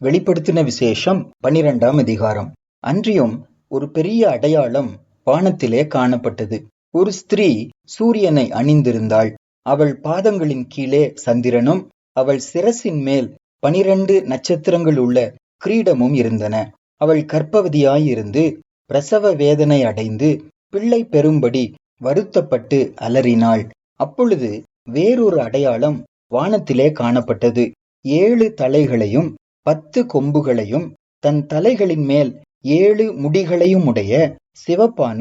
வெளிப்படுத்தின விசேஷம் பனிரெண்டாம் அதிகாரம். அன்றியும் ஒரு பெரிய அடையாளம் வானத்திலே காணப்பட்டது. ஒரு ஸ்திரீ சூரியனை அணிந்திருந்தாள். அவள் பாதங்களின் கீழே சந்திரனும் அவள் சிரசின் மேல் பனிரண்டு நட்சத்திரங்கள் உள்ள கிரீடமும் இருந்தன. அவள் கற்பவதியாயிருந்து பிரசவ வேதனை அடைந்து பிள்ளை பெறும்படி வருத்தப்பட்டு அலறினாள். அப்பொழுது வேறொரு அடையாளம் வானத்திலே காணப்பட்டது. ஏழு தலைகளையும் பத்து கொம்புகளையும் தன் தலைகளின் மேல் ஏழு முடிகளையும் உடைய சிவப்பான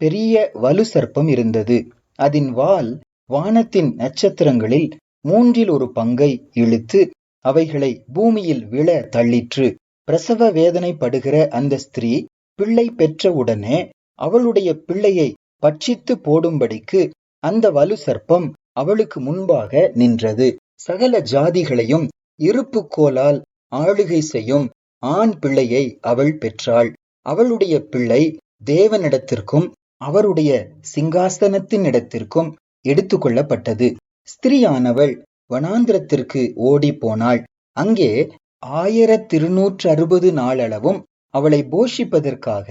பெரிய வலு சர்ப்பம் இருந்தது. அதன் வால் வானத்தின் நட்சத்திரங்களில் மூன்றில் ஒரு பங்கை இழுத்து அவைகளை பூமியில் விழ தள்ளிற்று. பிரசவ வேதனைப்படுகிற அந்த ஸ்திரீ பிள்ளை பெற்றவுடனே அவளுடைய பிள்ளையை பட்சித்து போடும்படிக்கு அந்த வலு சர்ப்பம் அவளுக்கு முன்பாக நின்றது. சகல ஜாதிகளையும் இருப்பு கோலால் ஆளுகை செய்யும் ஆண் பிள்ளையை அவள் பெற்றாள். அவளுடைய பிள்ளை தேவனிடத்திற்கும் அவருடைய சிங்காசனத்தினிடத்திற்கும் எடுத்துக்கொள்ளப்பட்டது ஸ்திரியானவள் வனாந்திரத்திற்கு ஓடி போனாள். அங்கே ஆயிரத்திருநூற்று அறுபது நாளளவும் அவளை போஷிப்பதற்காக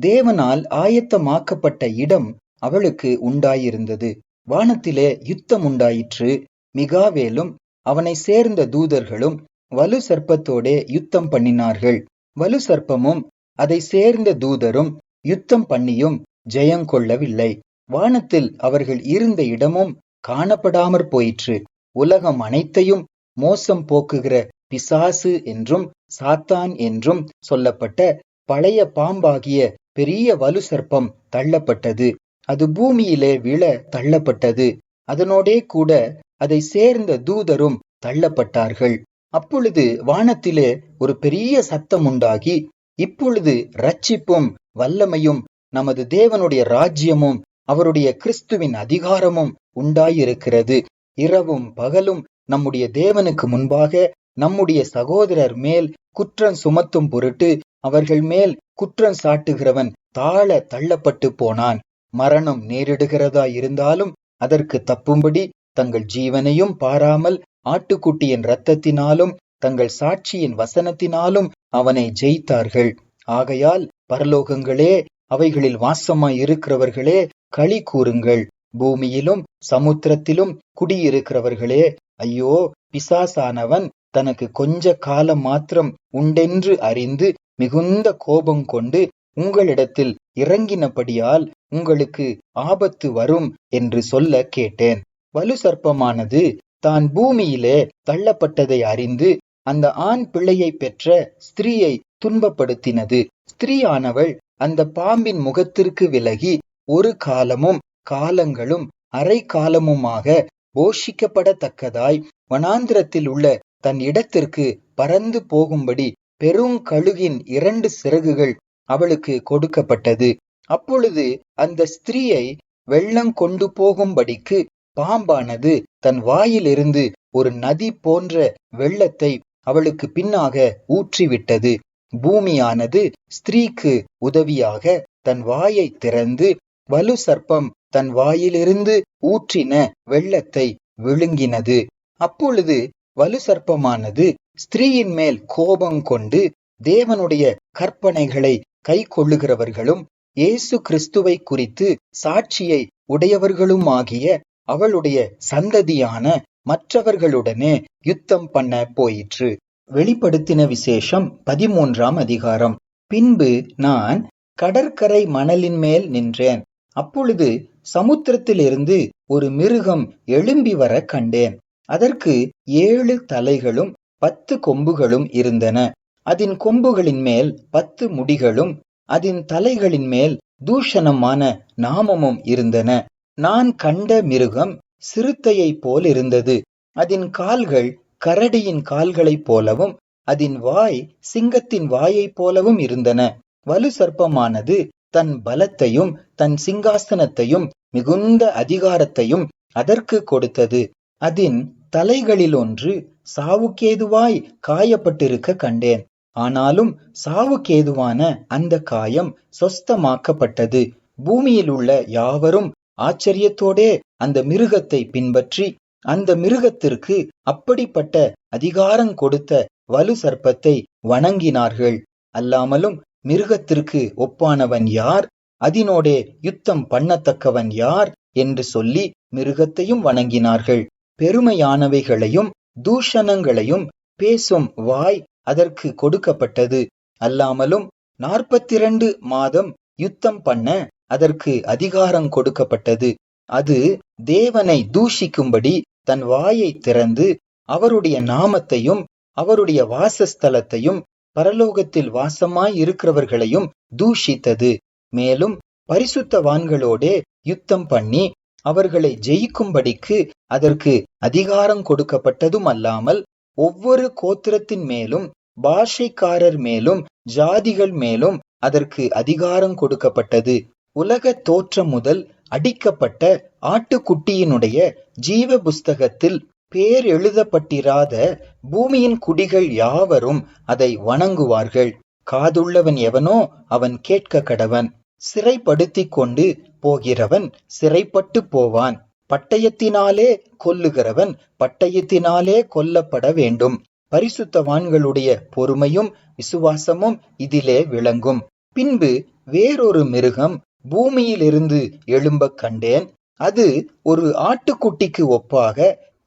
தேவனால் ஆயத்தமாக்கப்பட்ட இடம் அவளுக்கு உண்டாயிருந்தது. வானத்திலே யுத்தம் உண்டாயிற்று. மிகாவேலும் அவனை சேர்ந்த தூதர்களும் வலு சர்ப்பத்தோடே யுத்தம் பண்ணினார்கள். வலு சர்ப்பமும் அதை சேர்ந்த தூதரும் யுத்தம் பண்ணியும் ஜெயங்கொள்ளவில்லை வானத்தில் அவர்கள் இருந்த இடமும் காணப்படாமற் போயிற்று. உலகம் அனைத்தையும் மோசம் போக்குகிற பிசாசு என்றும் சாத்தான் என்றும் சொல்லப்பட்ட பழைய பாம்பாகிய பெரிய வலு சர்ப்பம் தள்ளப்பட்டது. அது பூமியிலே விழ தள்ளப்பட்டது. அதனோடே கூட அதை சேர்ந்த தூதரும் தள்ளப்பட்டார்கள். அப்பொழுது வானத்திலே ஒரு பெரிய சத்தம் உண்டாகி இப்பொழுது ரட்சிப்பும் வல்லமையும் நமது தேவனுடைய ராஜ்யமும் அவருடைய கிறிஸ்துவின் அதிகாரமும் உண்டாயிருக்கிறது. இரவும் பகலும் நம்முடைய தேவனுக்கு முன்பாக நம்முடைய சகோதரர் மேல் குற்றம் சுமத்தும் பொருட்டு அவர்கள் மேல் குற்றம் சாட்டுகிறவன் தாழ தள்ளப்பட்டு போனான். மரணம் நேரிடுகிறதா இருந்தாலும் அதற்கு தப்பும்படி தங்கள் ஜீவனையும் பாராமல் ஆட்டுக்குட்டியின் இரத்தத்தினாலும் தங்கள் சாட்சியின் வசனத்தினாலும் அவனை ஜெயித்தார்கள். ஆகையால் பரலோகங்களே அவைகளில் வாசமாய் இருக்கிறவர்களே களி கூறுங்கள். பூமியிலும் சமுத்திரத்திலும் குடியிருக்கிறவர்களே ஐயோ பிசாசானவன் தனக்கு கொஞ்ச காலம் மாத்திரம் உண்டென்று அறிந்து மிகுந்த கோபம் கொண்டு உங்களிடத்தில் இறங்கினபடியால் உங்களுக்கு ஆபத்து வரும் என்று சொல்ல கேட்டேன். வலு சர்ப்பமானது தான் பூமியிலே தள்ளப்பட்டதை அறிந்து அந்த ஆண் பிள்ளையை பெற்ற ஸ்திரீயை துன்பப்படுத்தினது. ஸ்திரீயானவள் அந்த பாம்பின் முகத்திற்கு விலகி ஒரு காலமும் காலங்களும் அரை காலமுமாக போஷிக்கப்படத்தக்கதாய் வனாந்திரத்தில் உள்ள தன் இடத்திற்கு பறந்து போகும்படி பெருங்கழுகின் இரண்டு சிறகுகள் அவளுக்கு கொடுக்கப்பட்டது. அப்பொழுது அந்த ஸ்திரீயை வெள்ளம் கொண்டு போகும்படிக்கு பாம்பானது தன் வாயிலிருந்து ஒரு நதி போன்ற வெள்ளத்தை அவளுக்கு பின்னாக ஊற்றிவிட்டது. பூமியானது ஸ்திரீக்கு உதவியாக தன் வாயை திறந்து வலு சர்ப்பம் தன் வாயிலிருந்து ஊற்றின வெள்ளத்தை விழுங்கினது. அப்பொழுது வலு சர்ப்பமானது ஸ்திரீயின் மேல் கோபம் கொண்டு தேவனுடைய கற்பனைகளை கை கொள்ளுகிறவர்களும் இயேசு கிறிஸ்துவை குறித்து சாட்சியை உடையவர்களுமாகிய அவளுடைய சந்ததியான மற்றவர்களுடனே யுத்தம் பண்ண போயிற்று. வெளிப்படுத்தின விசேஷம் பதிமூன்றாம் அதிகாரம். பின்பு நான் கடற்கரை மணலின் மேல் நின்றேன். அப்பொழுது சமுத்திரத்திலிருந்து ஒரு மிருகம் எழும்பி வர கண்டேன். அதற்கு ஏழு தலைகளும் பத்து கொம்புகளும் இருந்தன. அதன் கொம்புகளின் மேல் பத்து முடிகளும் அதன் தலைகளின் மேல் தூஷணமான நாமமும் இருந்தன. நான் கண்ட மிருகம் சிறுத்தையைப் போல் இருந்தது அதன் கால்கள் கரடியின் கால்களைப் போலவும் அதன் வாய் சிங்கத்தின் வாயைப் போலவும் இருந்தன. வலு சர்ப்பமானது தன் பலத்தையும் தன் சிங்காசனத்தையும் மிகுந்த அதிகாரத்தையும் அதற்கு கொடுத்தது. அதன் தலைகளில் ஒன்று சாவுக்கேதுவாய் காயப்பட்டிருக்க கண்டேன். ஆனாலும் சாவுக்கேதுவான அந்த காயம் சொஸ்தமாக்கப்பட்டது. பூமியில் உள்ள யாவரும் ஆச்சரியத்தோடே அந்த மிருகத்தை பின்பற்றி அந்த மிருகத்திற்கு அப்படிப்பட்ட அதிகாரம் கொடுத்த வலு சர்ப்பத்தை வணங்கினார்கள். அல்லாமலும் மிருகத்திற்கு ஒப்பானவன் யார்? அதினோடே யுத்தம் பண்ணத்தக்கவன் யார்? என்று சொல்லி மிருகத்தையும் வணங்கினார்கள். பெருமையானவைகளையும் தூஷணங்களையும் பேசும் வாய் அதற்கு கொடுக்கப்பட்டது. அல்லாமலும் நாற்பத்திரண்டு மாதம் யுத்தம் பண்ண அதற்கு அதிகாரம் கொடுக்கப்பட்டது. அது தேவனை தூஷிக்கும்படி தன் வாயை திறந்து அவருடைய நாமத்தையும் அவருடைய வாசஸ்தலத்தையும் பரலோகத்தில் வாசமாய் இருக்கிறவர்களையும் தூஷித்தது. மேலும் பரிசுத்தவான்களோடே யுத்தம் பண்ணி அவர்களை ஜெயிக்கும்படிக்கு அதற்கு அதிகாரம் கொடுக்கப்பட்டதும் அல்லாமல் ஒவ்வொரு கோத்திரத்தின் மேலும் பாஷைக்காரர் மேலும் ஜாதிகள் மேலும் அதற்கு அதிகாரம் கொடுக்கப்பட்டது. உலக தோற்றம் முதல் அடிக்கப்பட்ட ஆட்டுக்குட்டியினுடைய ஜீவ புஸ்தகத்தில் பேர் எழுதப்பட்டிராத பூமியின் குடிகள் யாவரும் அதை வணங்குவார்கள். காதுள்ளவன் எவனோ அவன் கேட்க கடவன். சிறைப்படுத்திக் கொண்டு போகிறவன் சிறைப்பட்டு போவான். பட்டயத்தினாலே கொல்லுகிறவன் பட்டயத்தினாலே கொல்லப்பட வேண்டும். பரிசுத்தவான்களுடைய பொறுமையும் விசுவாசமும் இதிலே விளங்கும். பின்பு வேறொரு மிருகம் பூமியிலிருந்து எழும்பக் கண்டேன். அது ஒரு ஆட்டுக்குட்டிக்கு ஒப்பாக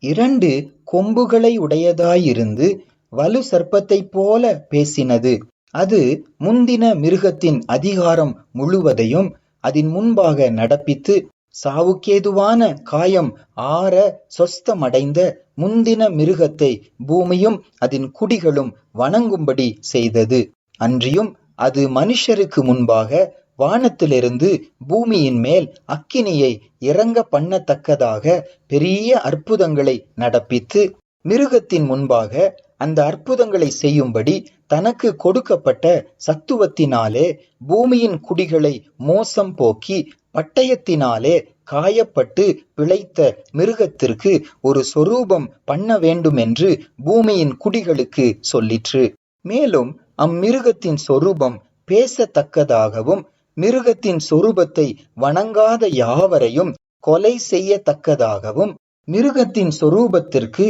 இரண்டு கொம்புகளை உடையதாயிருந்து வலு சர்ப்பத்தைப் போல பேசினது. அது முந்தின மிருகத்தின் அதிகாரம் முழுவதையும் அதன் முன்பாக நடப்பித்து சாவுக்கேதுவான காயம் ஆற சொஸ்தமடைந்த முந்தின மிருகத்தை பூமியும் அதன் குடிகளும் வணங்கும்படி செய்தது. அன்றியும் அது மனுஷருக்கு முன்பாக வானத்திலிருந்து பூமியின் மேல் அக்கினியை இறங்க பண்ணத்தக்கதாக பெரிய அற்புதங்களை நடப்பித்து மிருகத்தின் முன்பாக அந்த அற்புதங்களை செய்யும்படி தனக்கு கொடுக்கப்பட்ட சத்துவத்தினாலே பூமியின் குடிகளை மோசம் போக்கி பட்டயத்தினாலே காயப்பட்டு பிழைத்த மிருகத்திற்கு ஒரு சொரூபம் பண்ண வேண்டுமென்று பூமியின் குடிகளுக்கு சொல்லிற்று. மேலும் அம்மிருகத்தின் சொரூபம் பேசத்தக்கதாகவும் மிருகத்தின் சொரூபத்தை வணங்காத யாவரையும் கொலை செய்யத்தக்கதாகவும் மிருகத்தின் சொரூபத்திற்கு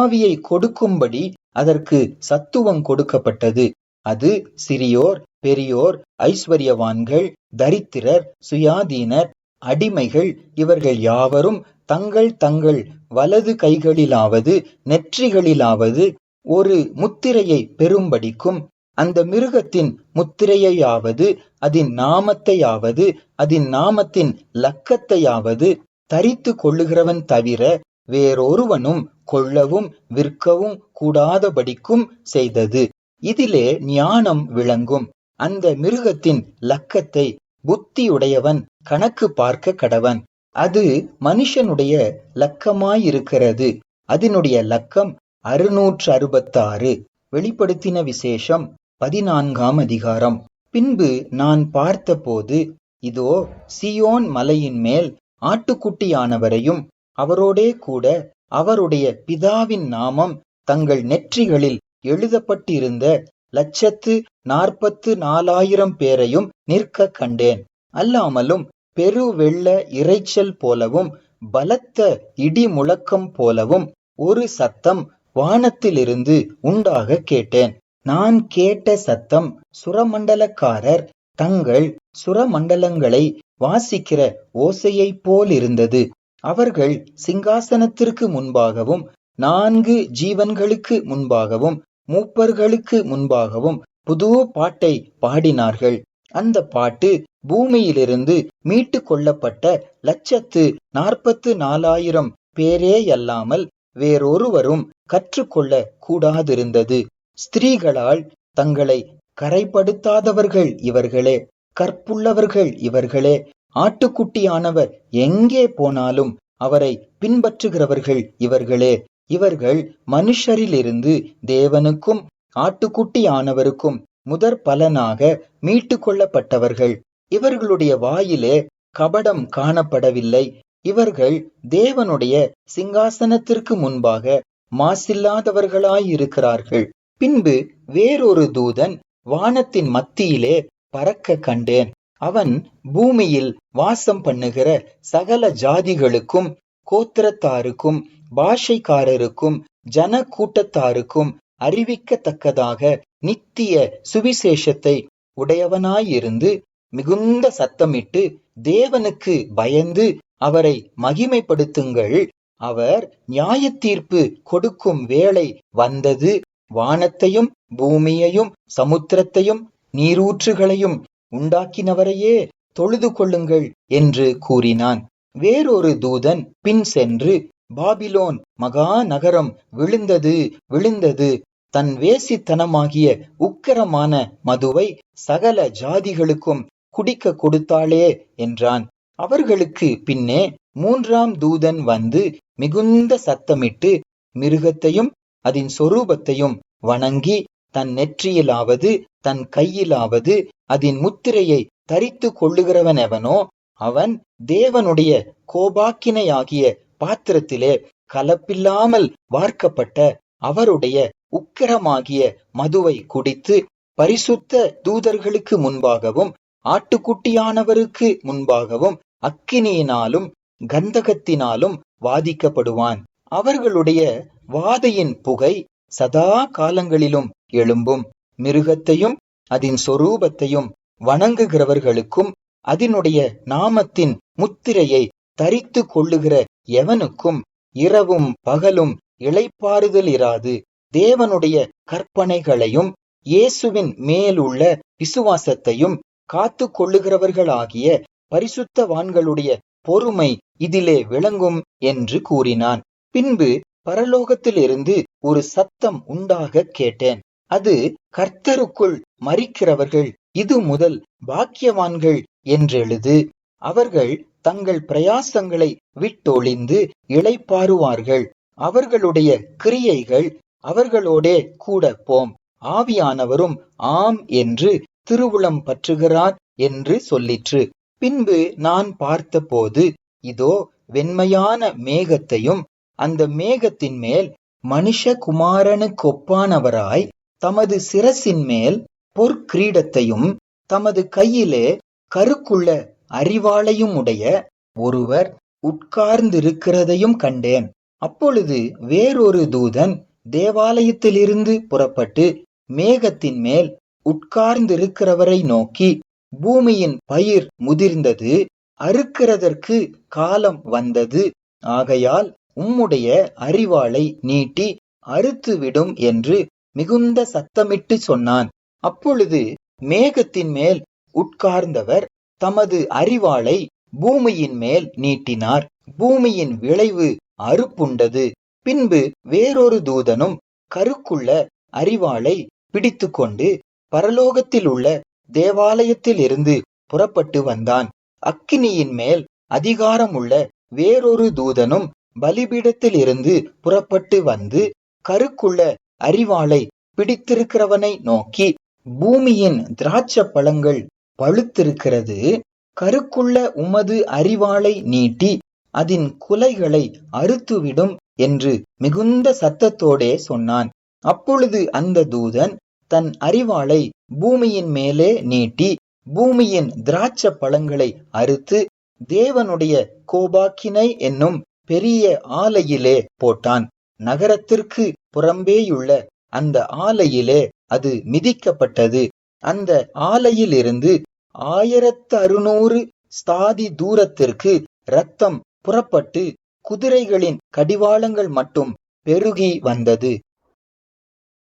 ஆவியை கொடுக்கும்படி அதற்கு சத்துவம் கொடுக்கப்பட்டது. அது சிறியோர் பெரியோர் ஐஸ்வர்யவான்கள் தரித்திரர் சுயாதீனர் அடிமைகள் இவர்கள் யாவரும் தங்கள் தங்கள் வலது கைகளிலாவது நெற்றிகளிலாவது ஒரு முத்திரையை பெறும்படிக்கும் அந்த மிருகத்தின் முத்திரையையாவது அதன் நாமத்தையாவது அதன் நாமத்தின் லக்கத்தையாவது தரித்து கொள்ளுகிறவன் தவிர வேறொருவனும் கொள்ளவும் விற்கவும் கூடாதபடிக்கும் செய்தது. இதிலே ஞானம் விளங்கும். அந்த மிருகத்தின் லக்கத்தை புத்தியுடையவன் கணக்கு பார்க்க கடவன். அது மனுஷனுடைய லக்கமாயிருக்கிறது. அதனுடைய லக்கம் அறுநூற்று அறுபத்தாறு வெளிப்படுத்தின விசேஷம். பதினான்காம் அதிகாரம். பின்பு நான் பார்த்தபோது இதோ சியோன் மலையின் மேல் ஆட்டுக்குட்டியானவரையும் அவரோடே கூட அவருடைய பிதாவின் நாமம் தங்கள் நெற்றிகளில் எழுதப்பட்டிருந்த லட்சத்து நாற்பத்து நாலாயிரம் பேரையும் நிற்க கண்டேன். அல்லாமலும் பெரு வெள்ள இரைச்சல் போலவும் பலத்த இடி முழக்கம் போலவும் ஒரு சத்தம் வானத்திலிருந்து உண்டாக கேட்டேன். நான் கேட்ட சத்தம் சுரமண்டலக்காரர் தங்கள் சுரமண்டலங்களை வாசிக்கிற ஓசையைப் போலிருந்தது. அவர்கள் சிங்காசனத்திற்கு முன்பாகவும் நான்கு ஜீவன்களுக்கு முன்பாகவும் மூப்பர்களுக்கு முன்பாகவும் புது பாட்டை பாடினார்கள். அந்த பாட்டு பூமியிலிருந்து மீட்டு கொள்ளப்பட்ட லட்சத்து நாற்பத்து நாலாயிரம் பேரேயல்லாமல் வேறொருவரும் கற்றுக்கொள்ள கூடாதிருந்தது. ஸ்திரீகளால் தங்களை கரைப்படுத்தாதவர்கள் இவர்களே கற்புள்ளவர்கள் இவர்களே ஆட்டுக்குட்டியானவர் எங்கே போனாலும் அவரை பின்பற்றுகிறவர்கள் இவர்களே. இவர்கள் மனுஷரிலிருந்து தேவனுக்கும் ஆட்டுக்குட்டியானவருக்கும் முதற் பலனாக மீட்டு கொள்ளப்பட்டவர்கள். இவர்களுடைய வாயிலே கபடம் காணப்படவில்லை. இவர்கள் தேவனுடைய சிங்காசனத்திற்கு முன்பாக மாசில்லாதவர்களாயிருக்கிறார்கள். பின்பு வேறொரு தூதன் வானத்தின் மத்தியிலே பறக்க கண்டேன். அவன் பூமியில் வாசம் பண்ணுகிற சகல ஜாதிகளுக்கும் கோத்திரத்தாருக்கும் பாஷைக்காரருக்கும் ஜன கூட்டத்தாருக்கும் அறிவிக்கத்தக்கதாக நித்திய சுவிசேஷத்தை உடையவனாயிருந்து மிகுந்த சத்தமிட்டு தேவனுக்கு பயந்து அவரை மகிமைப்படுத்துங்கள். அவர் நியாயத்தீர்ப்பு கொடுக்கும் வேளை வந்தது. வானத்தையும் பூமியையும் சமுத்திரத்தையும் நீரூற்றுகளையும் உண்டாக்கினவரையே தொழுது கொள்ளுங்கள் என்று கூறினான். வேறொரு தூதன் பின் சென்று பாபிலோன் மகா நகரம் விழுந்தது விழுந்தது. தன் வேசித்தனமாகிய உக்கிரமான மதுவை சகல ஜாதிகளுக்கும் குடிக்க கொடுத்தாளே என்றான். அவர்களுக்கு பின்னே மூன்றாம் தூதன் வந்து மிகுந்த சத்தமிட்டு மிருகத்தையும் அதன் சொரூபத்தையும் வணங்கி தன் நெற்றியிலாவது தன் கையிலாவது அதன் முத்திரையை தரித்து கொள்ளுகிறவனெவனோ அவன் தேவனுடைய கோபாக்கினையாகிய பாத்திரத்திலே கலப்பில்லாமல் வார்க்கப்பட்ட அவருடைய உக்கிரமாகிய மதுவை குடித்து பரிசுத்த தூதர்களுக்கு முன்பாகவும் ஆட்டுக்குட்டியானவருக்கு முன்பாகவும் அக்கினியினாலும் கந்தகத்தினாலும் வாதிக்கப்படுவான். அவர்களுடைய வாதையின் புகை சதா காலங்களிலும் எழும்பும் மிருகத்தையும் அதன் சொரூபத்தையும் வணங்குகிறவர்களுக்கும் அதனுடைய நாமத்தின் முத்திரையை தரித்து கொள்ளுகிற எவனுக்கும் இரவும் பகலும் இளைப்பாறுதல் இராது. தேவனுடைய கற்பனைகளையும் இயேசுவின் மேலுள்ள விசுவாசத்தையும் காத்து கொள்ளுகிறவர்களாகிய பரிசுத்தவான்களுடைய பொறுமை இதிலே விளங்கும் என்று கூறினான். பின்பு பரலோகத்திலிருந்து ஒரு சத்தம் உண்டாக கேட்டேன். அது கர்த்தருக்குள் மறிக்கிறவர்கள் இது முதல் பாக்கியவான்கள் என்றெழுது. அவர்கள் தங்கள் பிரயாசங்களை விட்டொழிந்து இளைப்பாறுவார்கள். அவர்களுடைய கிரியைகள் அவர்களோடே கூட போம். ஆவியானவரும் ஆம் என்று திருவுளம் பற்றுகிறார் என்று சொல்லிற்று. பின்பு நான் பார்த்தபோது இதோ வெண்மையான மேகத்தையும் அந்த மேகத்தின் மேல் மனுஷகுமாரனுக்கொப்பானவராய் தமது சிரசின் மேல் பொற்கிரீடத்தையும் தமது கையிலே கருக்குள்ள அறிவாளையும் உடைய ஒருவர் உட்கார்ந்திருக்கிறதையும் கண்டேன். அப்பொழுது வேறொரு தூதன் தேவாலயத்திலிருந்து புறப்பட்டு மேகத்தின் மேல் உட்கார்ந்திருக்கிறவரை நோக்கி பூமியின் பயிர் முதிர்ந்தது அறுக்கிறதற்கு காலம் வந்தது. ஆகையால் உம்முடைய அறிவாளை நீட்டி அறுத்துவிடும் என்று மிகுந்த சத்தமிட்டு சொன்னான். அப்பொழுது மேகத்தின் மேல் உட்கார்ந்தவர் தமது அறிவாளை பூமியின் மேல் நீட்டினார். பூமியின் விளைவு அறுப்புண்டது. பின்பு வேறொரு தூதனும் கருக்குள்ள அறிவாளை பிடித்துக்கொண்டு பரலோகத்தில் உள்ள தேவாலயத்திலிருந்து புறப்பட்டு வந்தான். அக்கினியின் மேல் அதிகாரமுள்ள வேறொரு தூதனும் பலிபீடத்திலிருந்து புறப்பட்டு வந்து கருக்குள்ள அறிவாளை பிடித்திருக்கிறவனை நோக்கி பூமியின் திராட்ச பழங்கள் பழுத்திருக்கிறது. கருக்குள்ள உமது அறிவாளை நீட்டி அதன் குலைகளை அறுத்துவிடும் என்று மிகுந்த சத்தத்தோடே சொன்னான். அப்பொழுது அந்த தூதன் தன் அறிவாளை பூமியின் மேலே நீட்டி பூமியின் திராட்ச பழங்களை அறுத்து தேவனுடைய கோபாக்கினை என்னும் பெரிய ஆலையிலே போட்டான். நகரத்திற்கு புறம்பேயுள்ள அந்த ஆலையிலே அது மிதிக்கப்பட்டது. அந்த ஆலையிலிருந்து ஆயிரத்து அறுநூறு ஸ்தாதி தூரத்திற்கு ரத்தம் புறப்பட்டு குதிரைகளின் கடிவாளங்கள் மட்டும் பெருகி வந்தது.